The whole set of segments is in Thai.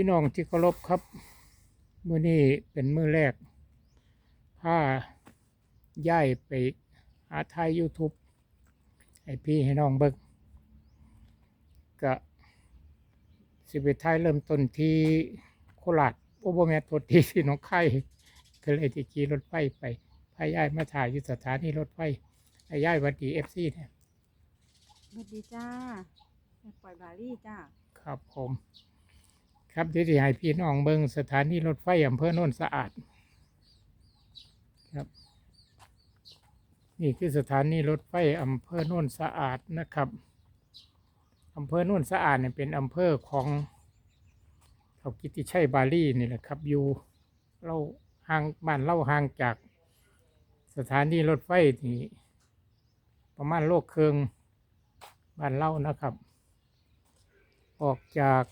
พี่น้องที่เคารพครับ มื้อนี้เป็นมื้อแรกพาย้ายไปหาทาย YouTube ให้พี่ให้น้องเบิ่งก็สิไปทายเริ่มต้นที่โคราชโอ้บ่แม่นโทษทีที่หน้องไข่ก็เลยที่ขี่รถไฟไปพาย้ายมาถ่ายอยู่สถานีรถไฟให้ย้ายหวัดดี FC เนี่ยสวัสดีจ้าแม่ปล่อยบารี่จ้า ครับผม ครับเดี๋ยวจะให้พี่น้องเบิงสถานีรถไฟอำเภอโน่นสะอาด ครับ นี่คือสถานีรถไฟอำเภอโน่นสะอาดนะครับอำเภอโน่นสะอาดเนี่ยเป็นอำเภอของเขากิติชัยบาลีนี่แหละครับอยู่เราห่างบ้านเล่าห่างจากสถานีรถไฟนี่ประมาณโลกเคืองบ้านเล่านะครับ ออกจาก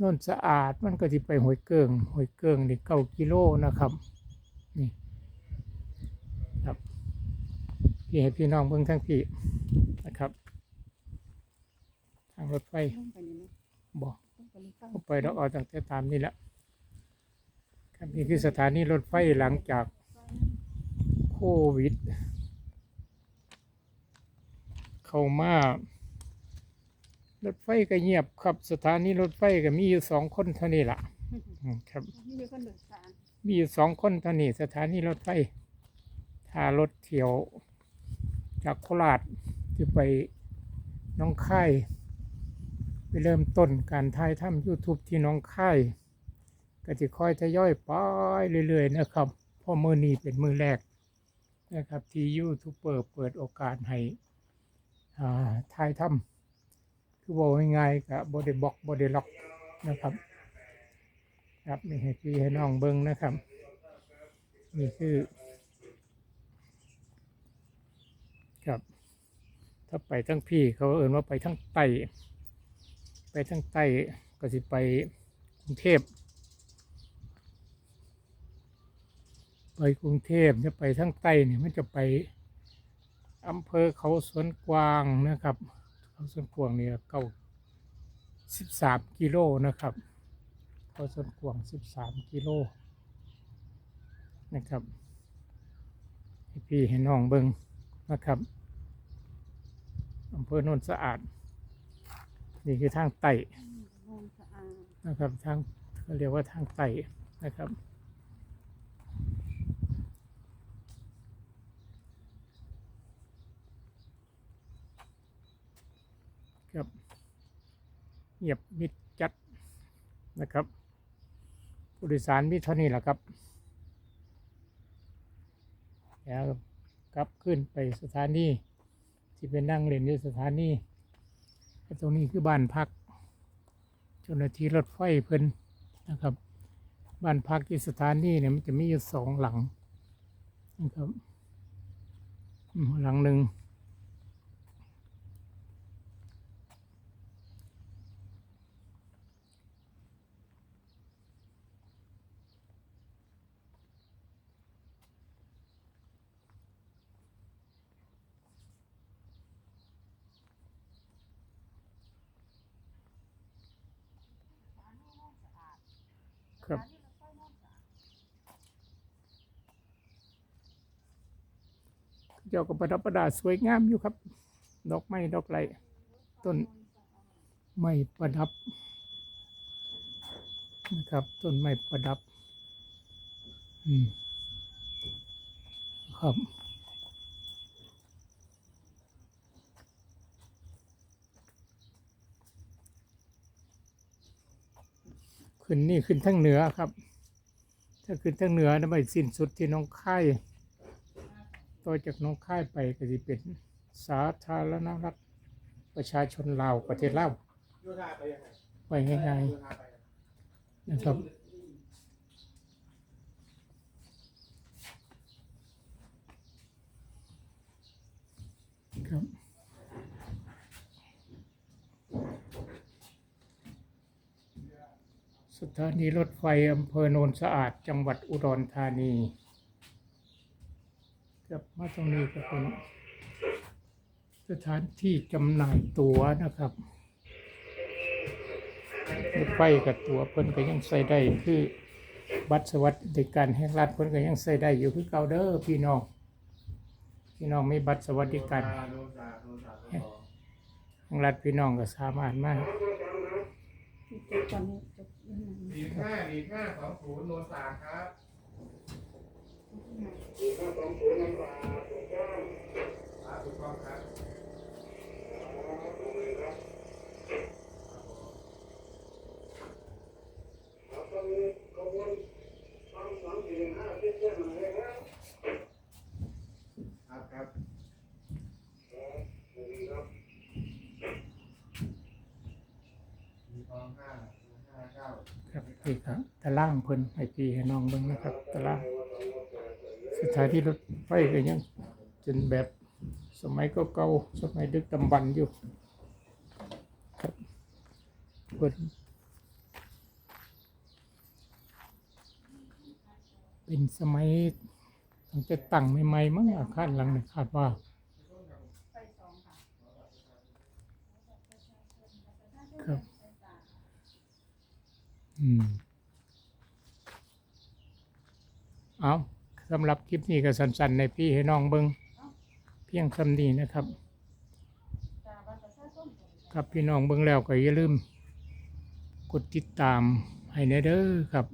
น่นสะอาดมันก็จะไปหวยเกิงหวยเกิงนี่เก้ากิโลนะครับนี่ครับพี่ให้พี่น้องเบิ่งทั้งพี่นะครับ ทางรถไฟบอกไปเข้าไปเราเอาตั้งแต่ตามนี่แหละครับนี่คือสถานีรถไฟหลังจากโควิด เข้ามา รถไฟก็เงียบครับ สถานีรถไฟก็มีอยู่สองคนเท่านี้ล่ะอืมครับ นี่มีคนเดินสารมีอยู่สองคนเท่านี้สถานีรถไฟถ้ารถเที่ยว จากโคราชที่ไปหน้องค่ายไปเริ่มต้นการถ่ายทำ YouTube ที่หน้องค่ายก็จะค่อยทยอยไปเรื่อย ๆ นะครับเพราะมือนี้เป็นมือแรกนะครับที่ยูทูบเบอร์เปิดโอกาสให้อ่าถ่ายทำ คือบอกง่ายๆกับบอดบล็อกบอดล็อกนะครับ ครับนี่ให้พี่ให้น้องเบิ้งนะครับนี่คือครับ ถ้าไปทั้งพี่เขาเอ่นว่าไปทั้งใต้ไปทั้งใต้ก็สิไปกรุงเทพไปกรุงเทพเนี่ยไปทั้งใต้เนี่ยมันจะไปอำเภอเขาสวนกวางนะครับ เขาสวนกวางเนี่ยเก้าสิบสามกิโลนะครับเขาสวนกวางสิบสามกิโลนะครับให้พี่ให้น้องเบิงนะครับอำเภอโนนสะอาด นี่คือทางไต่โนนสะอาดนะครับทางเขาเรียกว่าทางไต่นะครับ ครับเงียบมิดจัดนะครับ ผู้โดยสารมีเท่านี้แหละครับแล้วกลับขึ้นไปสถานีที่เป็นนั่งเล่นอยู่สถานีตรงนี้คือบ้านพักเจ้าหน้าที่รถไฟเพิ่นนะครับ บ้านพักที่สถานีเนี่ยมันจะมีอยู่สองหลังนะครับหลังหนึ่งครับ เจ้าก็ประดับประดาสวยงามอยู่ครับ ดอกไม้ดอกไรต้นไม้ประดับนะครับ ต้นไม้ประดับ อืมครับขึ้นนี่ขึ้นทั้งเหนือครับ ถ้าขึ้นทั้งเหนือนะไปสิ้นสุดที่น้องค่าย ต่อจากน้องค่ายไปก็จะเป็นสาธารณรัฐประชาชนลาวประเทศลาวโยธาไปงไงไปง่ายๆนะครับครับสถานีรถไฟอำเภอโนนสะอาด จังหวัดอุดรธานีาตรงนี้ก็เป็นสถานที่จำหน่ายตั๋วนะครับรถไฟกับตัวเพิ่นก็ยังใส่ได้คือบัตรสวัสดิการแห่งรัฐเพิ่นก็ยังใส่ได้อยู่คือเก่าเด้อพี่น้องพี่น้องมีบัตรสวัสดิการแห่งรัฐพี่น้องก็สามารถมาจบก่อนนี้จบเรื่องนั้นดีห้าดีห้าสองศูนย์โนสาครับอ่าถูกต้องครับครับค รับมีทองห้าห้าเก้าครับพี่ครับตารางเพิ่นให้พี่ให้น้องเบิ่งนะครับตารางสถานีรถไฟก็ยังจนแบบ สมัยก็เก่าสมัยดึกดำบรรพ์อยู่ครับเพิ่นเป็นสมัยตั้งแต่ตั้งใหม่ๆมั้งอาคารหลังนี้คาดว่าครับ อืม เอาสำหรับคลิปนี้ก็สั้นๆในพี่ให้น้องเบิง เพียงคำนี้นะครับครับพี่น้องเบิงแล้วก็อย่าลืม กดติดตามให้แน่เด้อครับ